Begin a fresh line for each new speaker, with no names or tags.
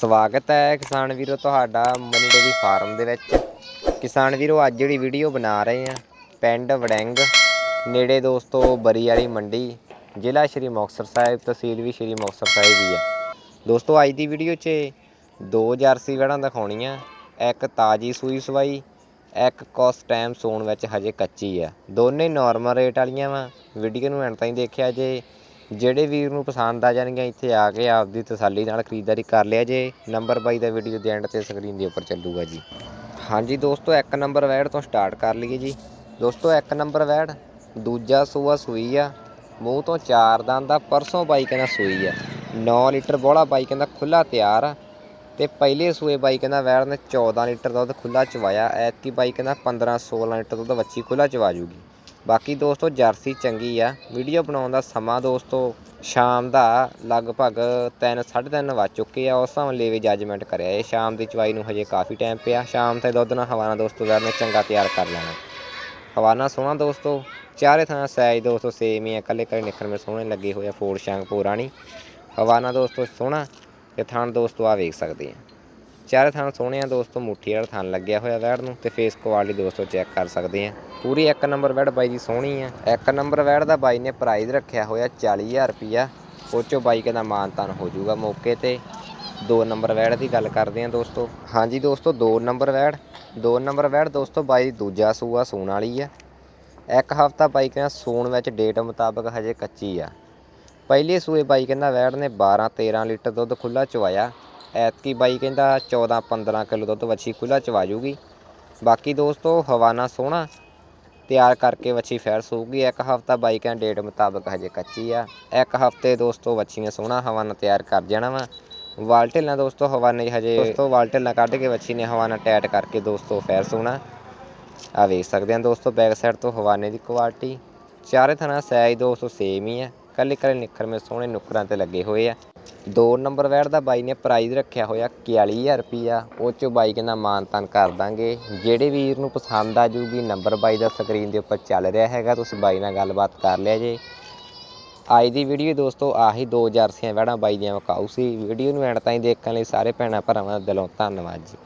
ਸਵਾਗਤ ਹੈ ਕਿਸਾਨ ਵੀਰੋ ਤੁਹਾਡਾ ਮਨੀ ਡੇਰੀ ਫਾਰਮ ਦੇ ਵਿੱਚ। ਕਿਸਾਨ ਵੀਰੋ, ਅੱਜ ਜਿਹੜੀ ਵੀਡੀਓ ਬਣਾ ਰਹੇ ਆ ਪਿੰਡ ਵੜਿੰਗ, ਨੇੜੇ ਦੋਸਤੋ ਬਰੀ ਵਾਲੀ ਮੰਡੀ, ਜ਼ਿਲ੍ਹਾ ਸ਼੍ਰੀ ਮੁਕਤਸਰ ਸਾਹਿਬ, ਤਹਿਸੀਲ ਵੀ ਸ਼੍ਰੀ ਮੁਕਤਸਰ ਸਾਹਿਬ ਹੀ ਹੈ। ਦੋਸਤੋ, ਅੱਜ ਦੀ ਵੀਡੀਓ 'ਚ ਦੋ ਜਰਸੀ ਵੜਾਂ ਦਿਖਾਉਣੀਆਂ, ਇੱਕ ਤਾਜੀ ਸੂਈ ਸਵਾਈ, ਇੱਕ ਕੁਛ ਟਾਈਮ ਸੌਣ ਵਿੱਚ ਹਜੇ ਕੱਚੀ ਆ। ਦੋਨੇ ਨਾਰਮਲ ਰੇਟ ਵਾਲੀਆਂ ਵਾ। ਵੀਡੀਓ ਨੂੰ ਐਂਡ ਤਾਈਂ ਦੇਖਿਆ ਜੇ ਜਿਹੜੇ ਵੀਰ ਨੂੰ ਪਸੰਦ ਆ ਜਾਣਗੀਆਂ, ਇੱਥੇ ਆ ਕੇ ਆਪਦੀ ਤਸੱਲੀ ਨਾਲ ਖਰੀਦਦਾਰੀ ਕਰ ਲਿਆ ਜੇ। ਨੰਬਰ ਬਾਈ ਦਾ ਵੀਡੀਓ ਦੇ ਐਂਡ ਤੇ ਸਕਰੀਨ ਦੇ ਉੱਪਰ ਚੱਲੂਗਾ ਜੀ। ਹਾਂਜੀ ਦੋਸਤੋ, ਇੱਕ ਨੰਬਰ ਵੈੜ ਤੋਂ ਸਟਾਰਟ ਕਰ ਲਈਏ ਜੀ। ਦੋਸਤੋ, ਇੱਕ ਨੰਬਰ ਵੈੜ, ਦੂਜਾ ਸੂਆ ਸੂਈ ਆ। ਮੂੰਹ ਤੋਂ ਚਾਰ ਦੰਦ ਦਾ ਪਰਸੋਂ ਬਾਈ ਕਹਿੰਦਾ ਸੂਈ ਆ। 9 ਲੀਟਰ ਬੋਲਾ ਬਾਈ ਕਹਿੰਦਾ ਖੁੱਲਾ ਤਿਆਰ ਆ। ਤੇ ਪਹਿਲੇ ਸੂਏ ਬਾਈ ਕਹਿੰਦਾ ਵੈੜ ਨੇ 14 ਲੀਟਰ ਦੁੱਧ ਖੁੱਲਾ ਚਵਾਇਆ। ਐਤਕੀ ਬਾਈ ਕਹਿੰਦਾ 15 16 ਲੀਟਰ ਦੁੱਧ ਵੱਛੀ ਖੁੱਲਾ ਚਵਾ ਜੂਗੀ। ਬਾਕੀ ਦੋਸਤੋ, ਜਰਸੀ ਚੰਗੀ ਆ। ਵੀਡੀਓ ਬਣਾਉਣ ਦਾ ਸਮਾਂ ਦੋਸਤੋ, ਸ਼ਾਮ ਦਾ ਲਗਭਗ 3 3:30 ਵੱਜ ਚੁੱਕੇ ਆ। ਉਸ ਸਮੇਂ ਲੈਵੇ ਜੱਜਮੈਂਟ ਕਰਿਆ। ਇਹ ਸ਼ਾਮ ਦੀ ਚਵਾਈ ਨੂੰ ਹਜੇ ਕਾਫੀ ਟਾਈਮ ਪਿਆ। ਸ਼ਾਮ ਤੇ ਦੁੱਧ ਨਾਲ ਹਵਾਨਾ ਦੋਸਤੋ ਵੈੜ ਨੇ ਚੰਗਾ ਤਿਆਰ ਕਰ ਲੈਣਾ। ਹਵਾਨਾ ਸੋਹਣਾ ਦੋਸਤੋ। ਚਾਰੇ ਥਾਂ ਸਾਈਜ਼ ਦੋਸਤੋ ਸੇਮ ਹੀ ਆ। ਕੱਲੇ ਕੱਲੇ ਨਿਖਰ ਮੇ ਸੋਹਣੇ ਲੱਗੇ ਹੋਏ ਆ ਫੋੜ ਸ਼ਾਂਗ ਪੂਰਾਣੀ ਹਵਾਨਾ ਦੋਸਤੋ ਸੋਹਣਾ। ਤੇ ਥਾਂ ਦੋਸਤੋ ਆ ਵੇਖ ਸਕਦੇ ਆ। ਚਾਰੇ ਥਣ ਸੋਹਣੇ ਆ ਦੋਸਤੋ ਮੁੱਠੀ ਵਾਲਾ ਥਾਂ ਲੱਗਿਆ ਹੋਇਆ ਵੈੜ ਨੂੰ ਤੇ ਫੇਸ ਕੁਆਲਿਟੀ ਦੋਸਤੋ ਚੈੱਕ ਕਰ ਸਕਦੇ ਆ ਪੂਰੀ ਇੱਕ ਨੰਬਰ ਵੈੜ ਬਾਈ ਦੀ ਸੋਹਣੀ ਆ। ਇੱਕ ਨੰਬਰ ਵੈੜ ਦਾ ਬਾਈ ਨੇ ਪ੍ਰਾਈਜ਼ ਰੱਖਿਆ ਹੋਇਆ 40000 ਰੁਪਿਆ ਉਹ ਚੋਂ ਬਾਈ ਕਹਿੰਦਾ ਮਾਨਤਾਨ ਹੋ ਜਾਊਗਾ ਮੌਕੇ ਤੇ। ਦੋ ਨੰਬਰ ਵੈੜ ਦੀ ਗੱਲ ਕਰਦੇ ਆ ਦੋਸਤੋ। ਹਾਂਜੀ ਦੋਸਤੋ, ਦੋ ਨੰਬਰ ਵੈੜ। ਦੋ ਨੰਬਰ ਵੈੜ ਦੋਸਤੋ, ਬਾਈ ਦੀ ਦੂਜਾ ਸੂਆ ਸੂਣ ਵਾਲੀ ਆ। ਇੱਕ ਹਫਤਾ ਬਾਈ ਕਹਿੰਦਾ ਸੂਣ ਵਿੱਚ ਡੇਟ ਮੁਤਾਬਕ ਹਜੇ ਕੱਚੀ ਆ। ਪਹਿਲੇ ਸੂਏ ਬਾਈ ਕਹਿੰਦਾ ਵੈੜ ਨੇ 12 13 ਲੀਟਰ ਦੁੱਧ ਖੁੱਲਾ ਚਵਾਇਆ ਐਤਕੀ ਬਾਈ ਕਹਿੰਦਾ 14 15 ਕਿਲੋ ਦੁੱਧ ਵੱਛੀ ਖੁੱਲਾ ਚਵਾ ਜੂਗੀ ਬਾਕੀ ਦੋਸਤੋ ਹਵਾਨਾ ਸੋਹਣਾ, ਤਿਆਰ ਕਰਕੇ ਵੱਛੀ ਫੈਰ ਸੂਗੀ ਇੱਕ ਹਫਤਾ ਬਾਈ ਕਹਿੰਦਾ ਡੇਟ ਮੁਤਾਬਕ ਹਜੇ ਕੱਚੀ ਆ। ਇੱਕ ਹਫ਼ਤੇ ਦੋਸਤੋ ਵੱਛੀ ਨੇ ਸੋਹਣਾ ਹਵਾਨਾ ਤਿਆਰ ਕਰ ਜਾਣਾ ਵਾ। ਵਾਲਟੇਲਾਂ ਦੋਸਤੋ ਹਵਾਨੇ 'ਚ ਹਜੇ ਦੋਸਤੋ ਵਾਲਟੇਲਾਂ ਕੱਢ ਕੇ ਵੱਛੀ ਨੇ ਹਵਾਨਾ ਟੈਟ ਕਰਕੇ ਦੋਸਤੋ ਫੈਰ ਸੋਹਣਾ। ਆ ਵੇਖ ਸਕਦੇ ਆ ਦੋਸਤੋ, ਬੈਕ ਸਾਈਡ ਤੋਂ ਹਵਾਨੇ ਦੀ ਕੁਆਲਿਟੀ। ਚਾਰੇ ਥਾਂ ਸਾਈਜ਼ ਦੋਸਤੋ ਸੇਮ ਹੀ ਆ। ਕੱਲੇ ਕੱਲੇ ਨਿੱਖਰ ਮੇ ਸੋਹਣੇ ਨੁੱਕਰਾਂ ਤੇ ਲੱਗੇ ਹੋਏ ਆ। ਦੋ ਨੰਬਰ ਵੈੜ ਦਾ ਬਾਈ ਨੇ ਪ੍ਰਾਈਜ਼ ਰੱਖਿਆ ਹੋਇਆ 41000 ਰੁਪਿਆ ਉਹ ਚੋਂ ਬਾਈ ਕਹਿੰਦਾ ਮਾਨਤਾਨ ਕਰ ਦਾਂਗੇ। ਜਿਹੜੇ ਵੀਰ ਨੂੰ ਪਸੰਦ ਆ ਜੂਗੀ, ਨੰਬਰ ਬਾਈ ਦਾ ਸਕਰੀਨ ਦੇ ਉੱਪਰ ਚੱਲ ਰਿਹਾ ਹੈਗਾ। ਤੁਸੀਂ ਬਾਈ ਨਾਲ ਗੱਲਬਾਤ ਕਰ ਲਿਆ ਜੇ। ਅੱਜ ਦੀ ਵੀਡੀਓ ਦੋਸਤੋ, ਆਹੀ ਦੋ ਜਰਸੀਆਂ ਵੈੜਾਂ ਬਾਈ ਦੀਆਂ ਵਿਕਾਊ ਸੀ। ਵੀਡੀਓ ਨੂੰ ਐਂਡ ਤਾਈਂ ਦੇਖਣ ਲਈ ਸਾਰੇ ਭੈਣਾਂ ਭਰਾਵਾਂ ਦਾ ਦਿਲੋਂ ਧੰਨਵਾਦ ਜੀ।